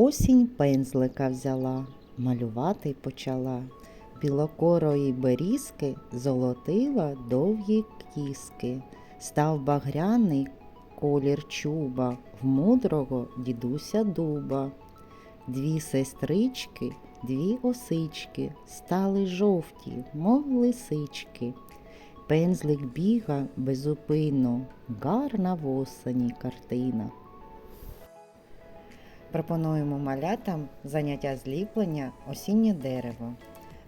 Осінь пензлика взяла, малювати почала. Білокорої берізки золотила довгі кіски. Став багряний колір чуба в мудрого дідуся дуба. Дві сестрички, дві осички стали жовті, мов лисички. Пензлик біга безупинно, гарна в осені картина. Пропонуємо малятам заняття зліплення осіннє дерево.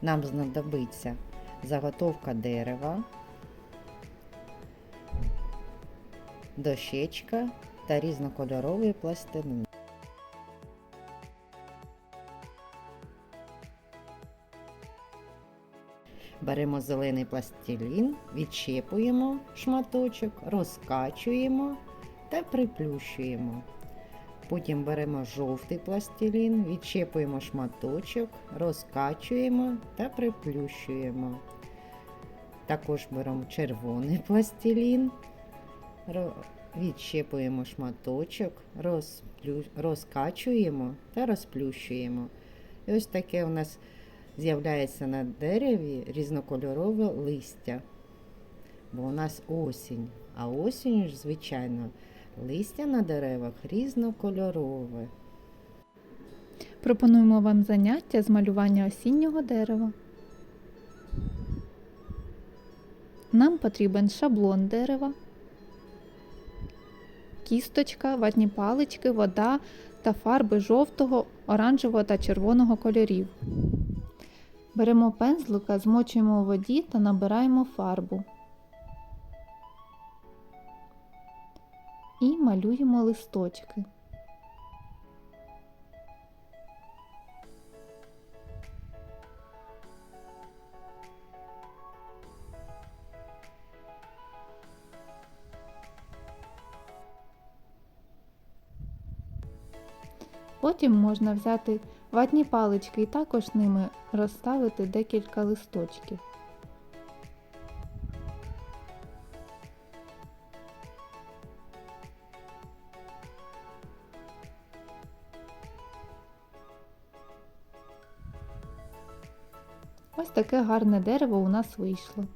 Нам знадобиться заготовка дерева, дощечка та різнокольоровий пластилин. Беремо зелений пластилін, відщепуємо шматочок, розкачуємо та приплющуємо. Потім беремо жовтий пластилін, відщепуємо шматочок, розкачуємо та приплющуємо. Також беремо червоний пластилін, відщепуємо шматочок, розкачуємо та розплющуємо. І ось таке у нас з'являється на дереві різнокольорове листя. Бо у нас осінь, а осінь звичайно, листя на деревах різнокольорове. Пропонуємо вам заняття з малювання осіннього дерева. Нам потрібен шаблон дерева, кісточка, ватні палички, вода та фарби жовтого, оранжевого та червоного кольорів. Беремо пензлика, змочуємо у воді та набираємо фарбу. І малюємо листочки. Потім можна взяти ватні палички і також ними розставити декілька листочків. Ось таке гарне дерево у нас вийшло.